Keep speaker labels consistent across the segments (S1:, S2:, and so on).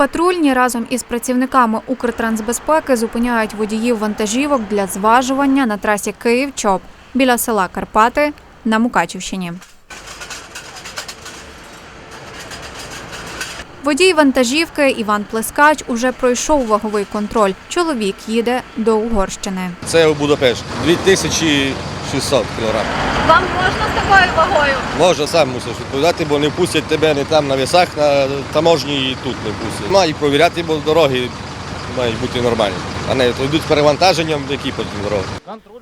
S1: Патрульні разом із працівниками Укртрансбезпеки зупиняють водіїв вантажівок для зважування на трасі Київ-Чоп біля села Карпати на Мукачівщині. Водій вантажівки Іван Плескач уже пройшов ваговий контроль. Чоловік їде до Угорщини.
S2: Це у Будапешт. 2600 кг.
S1: Вам можна з такою вагою?
S2: Може, сам мусиш відповідати, бо не пустять тебе не там на весах, на таможні і тут не пустять. Мають провіряти, бо дороги мають бути нормальні. А не то йдуть з перевантаженням, які потім дороги.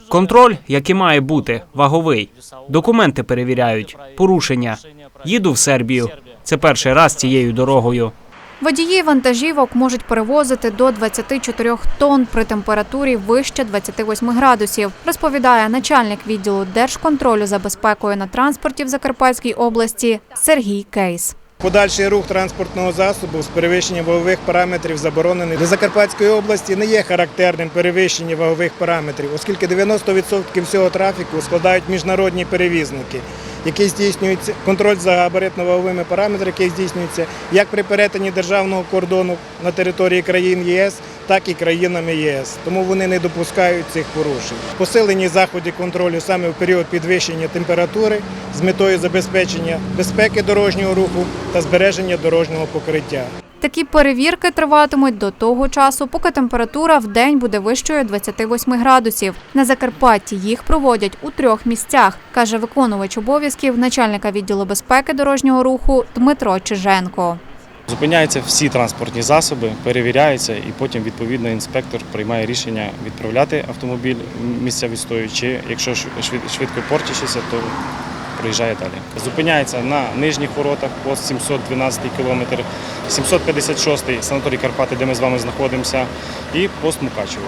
S3: Контроль, який має бути, ваговий. Документи перевіряють, порушення. Їду в Сербію. Це перший раз цією дорогою.
S1: Водії вантажівок можуть перевозити до 24 тонн при температурі вище 28 градусів, розповідає начальник відділу Держконтролю за безпекою на транспорті в Закарпатській області Сергій Кейс.
S4: Подальший рух транспортного засобу з перевищенням вагових параметрів заборонений. Для Закарпатської області не є характерним перевищення вагових параметрів, оскільки 90% всього трафіку складають міжнародні перевізники, які здійснюється, контроль за габаритно-ваговими параметрами, який здійснюється як при перетині державного кордону на території країн ЄС, так і країнами єС. Тому вони не допускають цих порушень. Посилені заходи контролю саме в період підвищення температури з метою забезпечення безпеки дорожнього руху та збереження дорожнього покриття.
S1: Такі перевірки триватимуть до того часу, поки температура в день буде вищою 28 градусів. На Закарпатті їх проводять у трьох місцях, каже виконувач обов'язків начальника відділу безпеки дорожнього руху Дмитро Чиженко.
S5: Зупиняються всі транспортні засоби, перевіряються, і потім відповідно інспектор приймає рішення відправляти автомобіль в місця відстою, чи якщо шв- швид- швидко портячися, то проїжджає далі. Зупиняється на нижніх воротах, пост 712 кілометр, 756 санаторій Карпати, де ми з вами знаходимося, і пост Мукачево.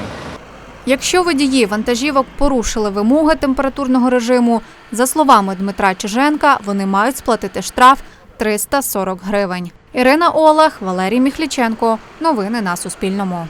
S1: Якщо водії вантажівок порушили вимоги температурного режиму, за словами Дмитра Чиженка, вони мають сплатити штраф 340 гривень. Ірина Олег, Валерій Міхліченко. Новини на Суспільному.